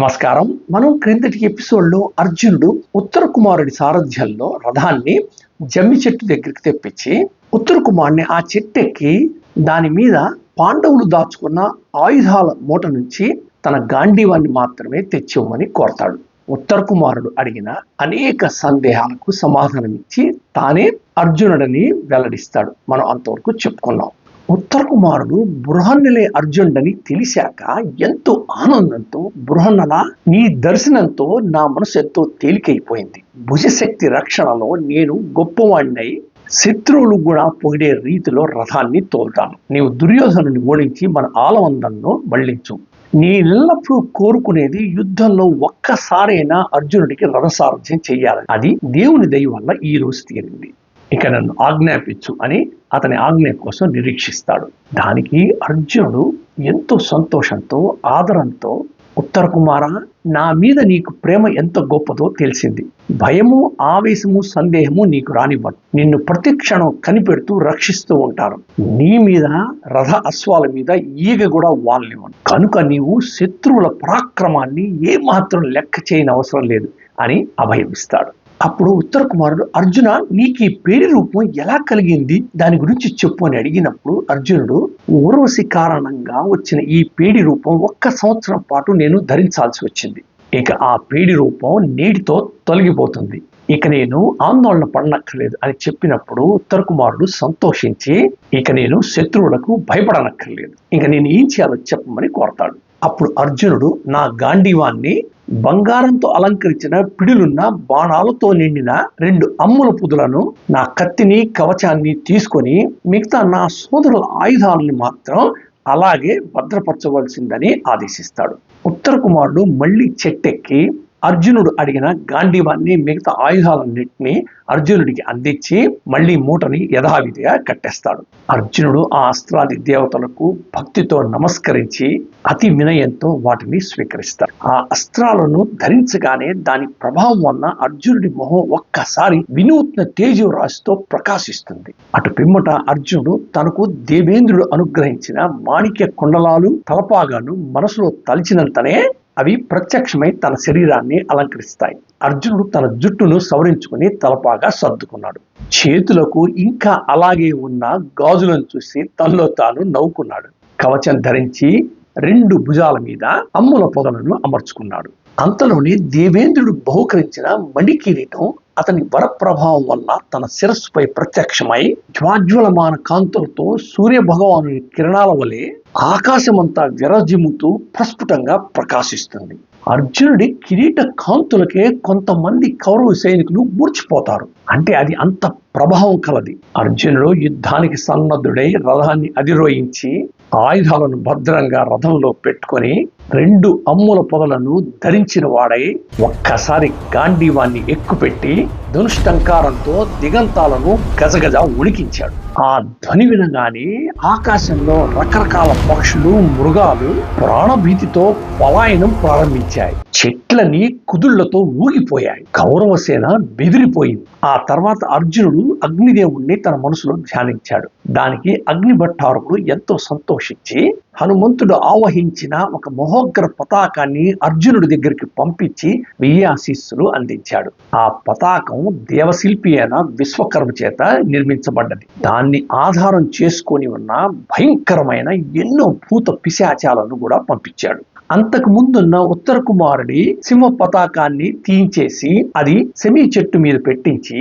నమస్కారం. మనం క్రిందటి ఎపిసోడ్లో అర్జునుడు ఉత్తర కుమారుడి సారథ్యంలో రథాన్ని జమ్మి చెట్టు దగ్గరికి తెప్పించి ఉత్తర కుమారుని ఆ చెట్టు ఎక్కి దాని మీద పాండవులు దాచుకున్న ఆయుధాల మూట నుంచి తన గాంధీవాన్ని మాత్రమే తెచ్చివ్వమని కోరతాడు. ఉత్తర కుమారుడు అడిగిన అనేక సందేహాలకు సమాధానమిచ్చి తానే అర్జునుడని వెల్లడిస్తాడు. మనం అంతవరకు చెప్పుకున్నాం. ఉత్తర కుమారుడు బృహన్నలే అర్జునుడని తెలిసాక ఎంతో ఆనందంతో బృహన్నల నీ దర్శనంతో నా మనసు ఎంతో తేలికైపోయింది. భుజశక్తి రక్షణలో నేను గొప్పవాడినై శత్రువులు కూడా పొగిడే రీతిలో రథాన్ని తోలుతాను. నీవు దుర్యోధనుని ఓడించి మన ఆలవందంలో మళ్ళించు. నీ ఎల్లప్పుడూ కోరుకునేది యుద్ధంలో ఒక్కసారైనా అర్జునుడికి రథసారథ్యం చెయ్యాలి అది దేవుని దయ వల్ల ఈ రోజు తీరింది. ఇక నన్ను ఆజ్ఞాపించు అని అతని ఆజ్ఞ కోసం నిరీక్షిస్తాడు. దానికి అర్జునుడు ఎంతో సంతోషంతో ఆదరంతో ఉత్తర కుమార నా మీద నీకు ప్రేమ ఎంత గొప్పదో తెలిసింది. భయము ఆవేశము సందేహము నీకు రానివ్వను. నిన్ను ప్రతి క్షణం కనిపెడుతూ రక్షిస్తూ ఉంటాను. నీ మీద రథ అశ్వాల మీద ఈగ కూడా వాళ్ళనివ్వను కనుక నీవు శత్రువుల పరాక్రమాన్ని ఏమాత్రం లెక్క చేయని అవసరం లేదు అని అభయమిస్తాడు. అప్పుడు ఉత్తర కుమారుడు అర్జున నీకు ఈ పేరు రూపం ఎలా కలిగింది? దాని గురించి చెప్పు అని అడిగినప్పుడు అర్జునుడు ఊర్వశి కారణంగా వచ్చిన ఈ పేడి రూపం ఒక్క సంవత్సరం పాటు నేను ధరించాల్సి వచ్చింది. ఇక ఆ పేడి రూపం నేటితో తొలగిపోతుంది. ఇక నేను ఆందోళన పడనక్కర్లేదు అని చెప్పినప్పుడు ఉత్తర కుమారుడు సంతోషించి ఇక నేను శత్రువులకు భయపడనక్కర్లేదు. ఇక నేను ఏం చేయాలో చెప్పమని కోరతాడు. అప్పుడు అర్జునుడు నా గాంధీవాన్ని బంగారంతో అలంకరించిన పిడులున్న బాణాలతో నిండిన రెండు అమ్ముల పుదులను నా కత్తిని కవచాన్ని తీసుకొని మిగతా నా సోదరుల ఆయుధాలని మాత్రం అలాగే భద్రపరచవలసిందని ఆదేశిస్తాడు. ఉత్తర కుమారుడు మళ్ళీ చెట్టెక్కి అర్జునుడు అడిగిన గాంధీవాన్ని మిగతా ఆయుధాలన్నింటినీ అర్జునుడికి అందించి మళ్ళీ మూటని యథావిధిగా కట్టేస్తాడు. అర్జునుడు ఆ అస్త్రాది దేవతలకు భక్తితో నమస్కరించి అతి వినయంతో వాటిని స్వీకరిస్తాడు. ఆ అస్త్రాలను ధరించగానే దాని ప్రభావం వలన అర్జునుడి మొహం ఒక్కసారి వినూత్న తేజోరాశితో ప్రకాశిస్తుంది. అటు పిమ్మట అర్జునుడు తనకు దేవేంద్రుడు అనుగ్రహించిన మాణిక్య కుండలాలు తలపాగాను మనసులో తలిచినంతనే అవి ప్రత్యక్షమై తన శరీరాన్ని అలంకరిస్తాయి. అర్జునుడు తన జుట్టును సవరించుకుని తలపాగా సర్దుకున్నాడు. చేతులకు ఇంకా అలాగే ఉన్న గాజులను చూసి తనలో తాను నవ్వుకున్నాడు. కవచం ధరించి రెండు భుజాల మీద అమ్ముల పొదలను అమర్చుకున్నాడు. అంతలోనే దేవేంద్రుడు బహుకరించిన మణికిరీటం అతని వరప్రభావం వల్ల తన శిరస్సుపై ప్రత్యక్షమై జ్వాజ్వలమాన కాంతులతో సూర్యభగవాను కిరణాల వలె ఆకాశమంతా విరజిమ్ముతూ ప్రస్ఫుటంగా ప్రకాశిస్తుంది. అర్జునుడి కిరీట కాంతులకే కొంతమంది కౌరవ సైనికులు మూర్చిపోతారు. అంటే అది అంత ప్రభావం కలది. అర్జునుడు యుద్ధానికి సన్నద్ధుడై రథాన్ని అధిరోహించి ఆయుధాలను భద్రంగా రథంలో పెట్టుకొని రెండు అమ్ముల పొదలను ధరించిన వాడై ఒక్కసారి గాంధీవాన్ని ఎక్కుపెట్టి ధనుష్టంకారంతో దిగంతాలను గజగజ ఉడికించాడు ఆ ధ్వని వినగానే ఆకాశంలో రకరకాల పక్షులు మృగాలు ప్రాణభీతితో పలాయనం ప్రారంభించాయి. చెట్లని కుదుళ్ళతో ఊగిపోయాయి. కౌరవసేన బెదిరిపోయింది. ఆ తర్వాత అర్జునుడు అగ్నిదేవుణ్ణి తన మనసులో ధ్యానించాడు. దానికి అగ్నిభట్టారకుడు ఎంతో సంతోషించి హనుమంతుడు ఆవహించిన ఒక సమగ్ర పతాకాన్ని అర్జునుడి దగ్గరికి పంపించి వెయ్యాశీస్సులు అందించాడు. ఆ పతాకం దేవశిల్పి అయిన విశ్వకర్మ చేత నిర్మించబడ్డది. దాన్ని ఆధారం చేసుకొని ఉన్న భయంకరమైన ఎన్నో భూత పిశాచాలను కూడా పంపించాడు. అంతకు ముందున్న ఉత్తర కుమారుడి సింహ పతాకాన్ని తీయించేసి అది సెమీ చెట్టు మీద పెట్టించి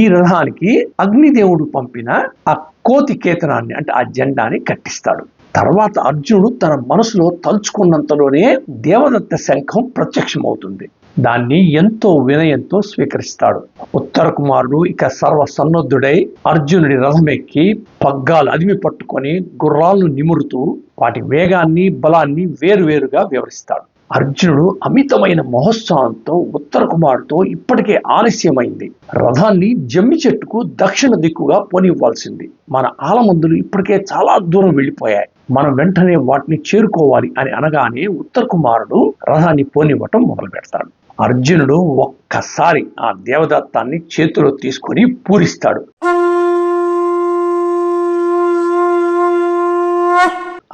ఈ రథానికి అగ్నిదేవుడు పంపిన ఆ కోతి కేతనాన్ని అంటే ఆ జెండాని కట్టిస్తాడు. తర్వాత అర్జునుడు తన మనసులో తలుచుకున్నంతలోనే దేవదత్త శంఖం ప్రత్యక్షమవుతుంది. దాన్ని ఎంతో వినయంతో స్వీకరిస్తాడు. ఉత్తర కుమారుడు ఇక సర్వ సన్నద్ధుడై అర్జునుడి రథమెక్కి పగ్గాలు అదిమి పట్టుకొని గుర్రాలను నిమురుతూ వాటి వేగాన్ని బలాన్ని వేరువేరుగా వివరిస్తాడు. అర్జునుడు అమితమైన మహోత్సాహంతో ఉత్తర కుమారుతో ఇప్పటికే ఆలస్యమైంది. రథాన్ని జమ్మి చెట్టుకు దక్షిణ దిక్కుగా పోనివ్వాల్సింది. మన ఆలమందులు ఇప్పటికే చాలా దూరం వెళ్ళిపోయాయి. మనం వెంటనే వాటిని చేరుకోవాలి అని అనగానే ఉత్తర కుమారుడు రథాన్ని పోనివ్వటం మొదలు పెడతాడు అర్జునుడు ఒక్కసారి ఆ దేవదత్తాన్ని చేతిలో తీసుకొని పూరిస్తాడు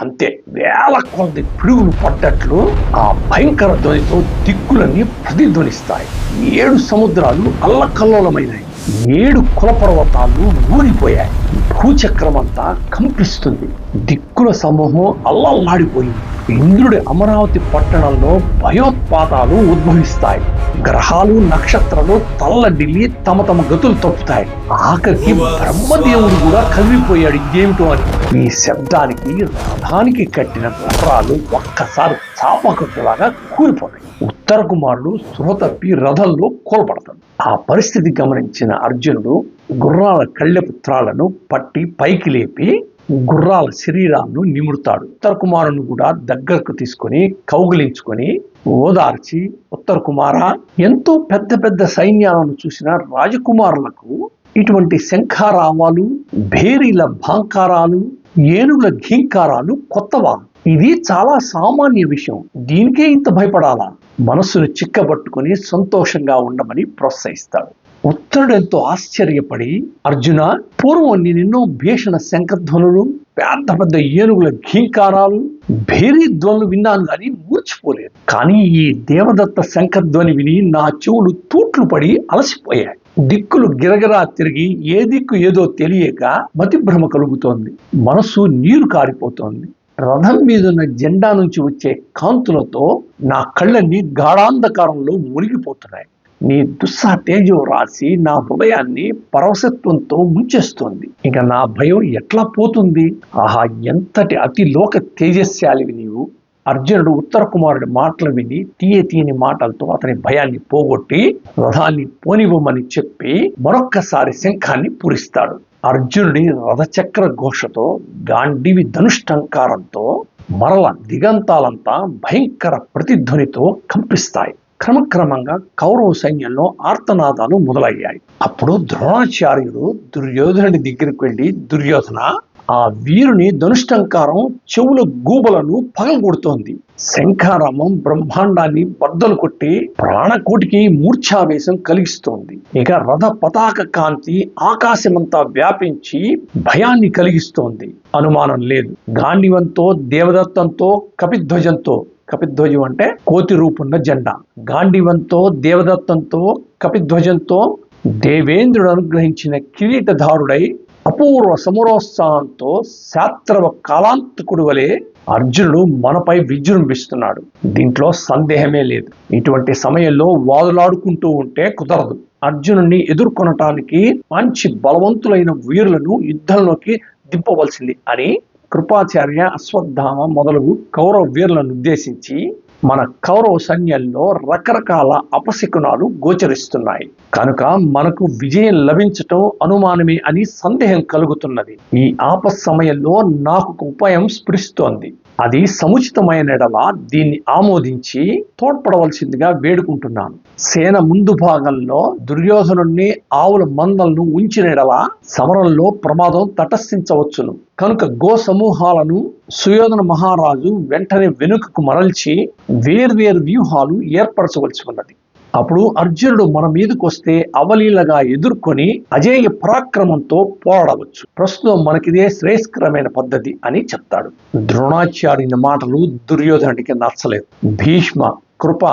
అంతే వేల కొలది పిడుగులు పడ్డట్లు ఆ భయంకర ధ్వనితో దిక్కులన్నీ ప్రతిధ్వనిస్తాయి. ఏడు సముద్రాలు అల్లకల్లోలమైనాయి ఏడు కులపర్వతాలు ఊడిపోయాయి భూచక్రమంతా కంపిస్తుంది. దిక్కుల సమూహం అల్లల్లాడిపోయింది ఇంద్రుడి అమరావతి పట్టణంలో భయోత్పాతాలు ఉద్భవిస్తాయి. గ్రహాలు నక్షత్రాలు తల్లడిల్లి తమ తమ గతులు తప్పుతాయి. ఆఖరికి బ్రహ్మదేవుడు కూడా కదిలిపోయాడు. ఇదేమిటో అని ఈ శబ్దానికి రథానికి కట్టిన గుర్రాలు ఒక్కసారి చాపకట్టులాగా కూలిపోతాయి. ఉత్తర కుమారుడు స్పృహ తప్పి రథంలో కోల్పడతాడు. ఆ పరిస్థితి గమనించిన అర్జునుడు గుర్రాల కళ్ళెపుత్రాలను పట్టి పైకి లేపి గుర్రాల శరీరాలను నిమురుతాడు. ఉత్తర కుమారుని కూడా దగ్గరకు తీసుకొని కౌగిలించుకొని ఓదార్చి ఉత్తర కుమార ఎంతో పెద్ద పెద్ద సైన్యాలను చూసిన రాజకుమారులకు ఇటువంటి శంఖారావాలు భేరీల భాంకారాలు ఏనుగుల ఘీంకారాలు కొత్తవా? ఇది చాలా సామాన్య విషయం. దీనికే ఇంత భయపడాలా? మనస్సును చిక్కబట్టుకుని సంతోషంగా ఉండమని ప్రోత్సహిస్తాడు. ఉత్తరుడు ఎంతో ఆశ్చర్యపడి అర్జున పూర్వం నేనెన్నో భీషణ శంఖధ్వనులు పెద్ద పెద్ద ఏనుగుల ఘీంకారాలు భేరీ ధ్వనులు విన్నాను కానీ మూర్చిపోలేదు. కానీ ఈ దేవదత్త శంఖధ్వని విని నా చెవులు తూట్లు పడి అలసిపోయాయి. దిక్కులు గిరగిరా తిరిగి ఏ దిక్కు ఏదో తెలియక మతిభ్రమ కలుగుతోంది. మనస్సు నీరు కారిపోతోంది. రథం మీదున్న జెండా నుంచి వచ్చే కాంతులతో నా కళ్ళన్నీ గాఢాంధకారంలో మునిగిపోతున్నాయి. నీ దుస్సా తేజం రాసి నా హృదయాన్ని పరవశత్వంతో ముంచేస్తోంది. ఇక నా భయం ఎట్లా పోతుంది? ఆహా ఎంతటి అతి లోక తేజస్శాలివి నీవు. అర్జునుడు ఉత్తర కుమారుడి మాటలు విని తీయ తీయని మాటలతో అతని భయాన్ని పోగొట్టి రథాన్ని పోనివ్వమని చెప్పి మరొక్కసారి శంఖాన్ని పూరిస్తాడు. అర్జునుడి రథచక్ర ఘోషతో గాండివి ధనుష్టంకారంతో మరల దిగంతాలంతా భయంకర ప్రతిధ్వనితో కంపిస్తాయి. క్రమక్రమంగా కౌరవ సైన్యంలో ఆర్తనాదాలు మొదలయ్యాయి. అప్పుడు ద్రోణాచార్యుడు దుర్యోధనుడి దగ్గరికి వెళ్ళి దుర్యోధన ఆ వీరుని ధనుష్టంకారం చెవుల గూబలను పగలగొడుతోంది. శంఖారామం బ్రహ్మాండాన్ని బద్దలు కొట్టి ప్రాణకోటికి మూర్ఛావేశం కలిగిస్తోంది. ఇక రథ పతాక కాంతి ఆకాశమంతా వ్యాపించి భయాన్ని కలిగిస్తోంది. అనుమానం లేదు. గాండివంతో దేవదత్తంతో కపిధ్వజంతో. కపిధ్వజం అంటే కోతి రూపున్న జెండా. గాండివంతో దేవదత్తంతో కపిధ్వజంతో దేవేంద్రుడు అనుగ్రహించిన కిరీటధారుడై అపూర్వ సమరోత్సాహంతో శాస్త్రవ కాలాంతకుడు వలె అర్జునుడు మనపై విజృంభిస్తున్నాడు. దీంట్లో సందేహమే లేదు. ఇటువంటి సమయంలో వాదులాడుకుంటూ ఉంటే కుదరదు. అర్జునుడిని ఎదుర్కొనటానికి మంచి బలవంతులైన వీరులను యుద్ధంలోకి దింపవలసింది అని కృపాచార్య అశ్వత్థామ మొదలగు కౌరవ వీరులను ఉద్దేశించి మన కౌరవ సైన్యంలో రకరకాల అపశకునాలు గోచరిస్తున్నాయి. కనుక మనకు విజయం లభించటం అనుమానమే అని సందేహం కలుగుతున్నది. ఈ ఆపత్ సమయంలో నాకు ఒక ఉపాయం స్ఫురిస్తోంది. అది సముచితమైన ఎడల దీన్ని ఆమోదించి తోడ్పడవలసిందిగా వేడుకుంటున్నాను. సేన ముందు భాగంలో దుర్యోధనుణ్ణి ఆవుల మందలను ఉంచిన ఎడల సమరంలో ప్రమాదం తటస్థించవచ్చును. కనుక గో సమూహాలను సుయోధన మహారాజు వెంటనే వెనుకకు మరల్చి వేర్వేరు వ్యూహాలు ఏర్పరచవలసి ఉన్నది. అప్పుడు అర్జునుడు మన మీదకి వస్తే అవలీలగా ఎదుర్కొని అజేయ పరాక్రమంతో పోరాడవచ్చు. ప్రస్తుతం మనకిదే శ్రేయస్కరమైన పద్ధతి అని చెప్తాడు. ద్రోణాచార్యుని మాటలు దుర్యోధనుడికి నచ్చలేదు. భీష్మ కృప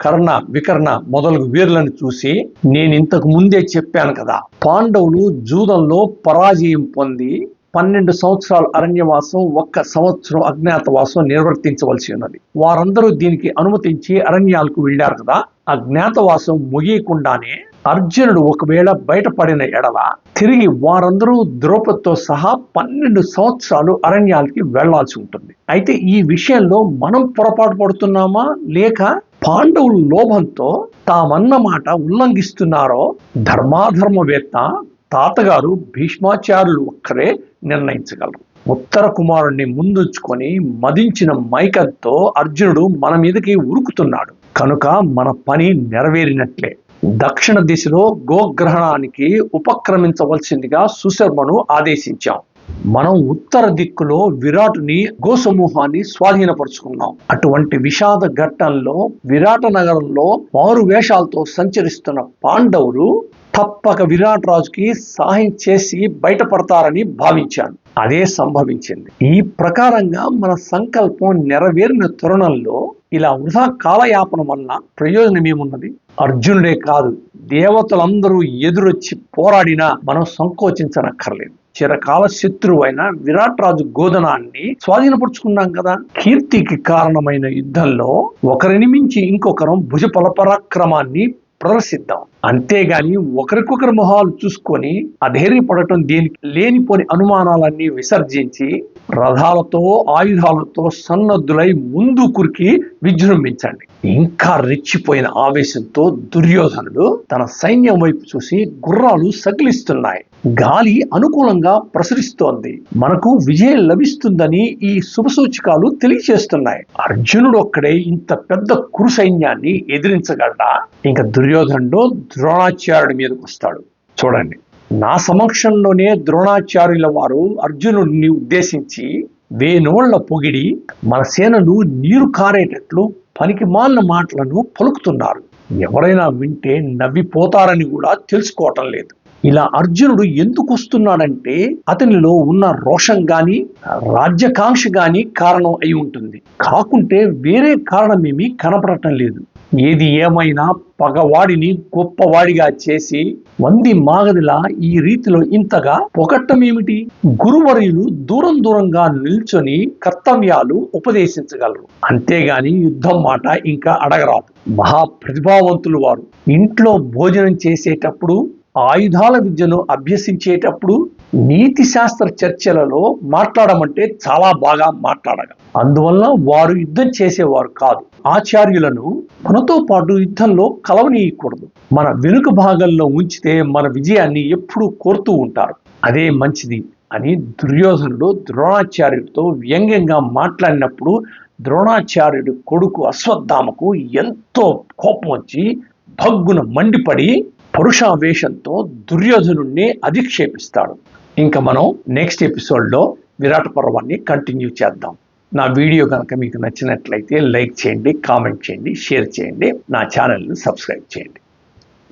కర్ణ వికర్ణ మొదలగు వీరులను చూసి నేను ఇంతకు ముందే చెప్పాను కదా పాండవులు జూదంలో పరాజయం పొంది పన్నెండు సంవత్సరాల అరణ్యవాసం ఒక్క సంవత్సరం అజ్ఞాతవాసం నిర్వర్తించవలసి ఉన్నది. వారందరూ దీనికి అనుమతించి అరణ్యాలకు వెళ్ళారు కదా. అజ్ఞాతవాసం ముగియకుండానే అర్జునుడు ఒకవేళ బయటపడిన ఎడల తిరిగి వారందరూ ద్రౌపదితో సహా పన్నెండు సంవత్సరాలు అరణ్యాలకి వెళ్ళాల్సి ఉంటుంది. అయితే ఈ విషయంలో మనం పొరపాటు పడుతున్నామా? లేక పాండవుల లోభంతో తామన్న మాట ఉల్లంఘిస్తున్నారో ధర్మాధర్మవేత్త తాతగారు భీష్మాచార్యులు ఒక్కరే నిర్ణయించగలరు. ఉత్తర కుమారుణ్ణి ముందుంచుకొని మదించిన మైకంతో అర్జునుడు మన మీదకి ఉరుకుతున్నాడు. కనుక మన పని నెరవేరినట్లే. దక్షిణ దిశలో గోగ్రహణానికి ఉపక్రమించవలసిందిగా సుశర్మను ఆదేశించాం. మనం ఉత్తర దిక్కులో విరాటుని గోసమూహాన్ని స్వాధీనపరుచుకున్నాం. అటువంటి విషాద ఘట్టంలో విరాట నగరంలో మారు వేషాలతో సంచరిస్తున్న పాండవులు తప్పక విరాట్ రాజుకి సహాయం చేసి బయటపడతారని భావించాను అదే సంభవించింది. ఈ ప్రకారంగా మన సంకల్పం నెరవేరిన తరుణంలో ఇలా వృధా కాలయాపన వలన ప్రయోజనం ఏమున్నది అర్జునుడే కాదు దేవతలందరూ ఎదురొచ్చి పోరాడినా మనం సంకోచించనక్కర్లేదు. చిరకాల శత్రువు అయిన విరాట్ రాజు గోధనాన్ని స్వాధీనపరుచుకున్నాం కదా. కీర్తికి కారణమైన యుద్ధంలో ఒకరిని మించి ఇంకొకరం భుజ పరాక్రమాన్ని ప్రదర్శిద్దాం. అంతేగాని ఒకరికొకరి మొహాలు చూసుకొని అధైర్యపడటం దేనికి? లేనిపోని అనుమానాలన్నీ విసర్జించి రథాలతో ఆయుధాలతో సన్నద్ధులై ముందు కురికి విజృంభించండి. ఇంకా రెచ్చిపోయిన ఆవేశంతో దుర్యోధనుడు తన సైన్యం వైపు చూసి గుర్రాలు సకిలిస్తున్నాయి. గాలి అనుకూలంగా ప్రసరిస్తోంది. మనకు విజయం లభిస్తుందని ఈ శుభసూచకాలు తెలియచేస్తున్నాయి. అర్జునుడు ఒక్కడే ఇంత పెద్ద కురు సైన్యాన్ని ఎదిరించగలడా? ఇంకా దుర్యోధనుడు ద్రోణాచార్యుడి మీదకి వస్తాడు. చూడండి. నా సమక్షంలోనే ద్రోణాచార్యుల వారు అర్జునుడిని ఉద్దేశించి వేణోళ్ళ పొగిడి మన సేనలు నీరు కారేటట్లు పనికి మాలిన మాటలను పలుకుతున్నారు. ఎవరైనా వింటే నవ్విపోతారని కూడా తెలుసుకోవటం లేదు. ఇలా అర్జునుడు ఎందుకు వస్తున్నాడంటే అతనిలో ఉన్న రోషం గాని రాజ్యకాంక్ష గాని కారణం అయి ఉంటుంది. కాకుంటే వేరే కారణమేమీ కనపడటం లేదు. ఏది ఏమైనా పగవాడిని గొప్పవాడిగా చేసి వంది మాగదిలా ఈ రీతిలో ఇంతగా పొగట్టమేమిటి? గురువర్యులు దూరం దూరంగా నిల్చొని కర్తవ్యాలు ఉపదేశించగలరు. అంతేగాని యుద్ధం మాట ఇంకా అడగరాదు. మహా ప్రతిభావంతులు వారు. ఇంట్లో భోజనం చేసేటప్పుడు ఆయుధాల విద్యను అభ్యసించేటప్పుడు నీతి శాస్త్ర చర్చలలో మాట్లాడమంటే చాలా బాగా మాట్లాడగా అందువల్ల వారు యుద్ధం చేసేవారు కాదు. ఆచార్యులను మనతో పాటు యుద్ధంలో కలవనీయకూడదు. మన వెనుక భాగంలో ఉంచితే మన విజయాన్ని ఎప్పుడూ కోరుతూ ఉంటారు. అదే మంచిది అని దుర్యోధనుడు ద్రోణాచార్యుడితో వ్యంగ్యంగా మాట్లాడినప్పుడు ద్రోణాచార్యుడి కొడుకు అశ్వత్థామకు ఎంతో కోపం వచ్చి భగ్గున మండిపడి పరుషావేశంతో దుర్యోధనుణ్ణి అధిక్షేపిస్తాడు. ఇంకా మనం నెక్స్ట్ ఎపిసోడ్లో విరాట పర్వాన్ని కంటిన్యూ చేద్దాం. నా వీడియో కనుక మీకు నచ్చినట్లయితే లైక్ చేయండి కామెంట్ చేయండి షేర్ చేయండి నా ఛానల్ని సబ్స్క్రైబ్ చేయండి.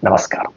నమస్కారం.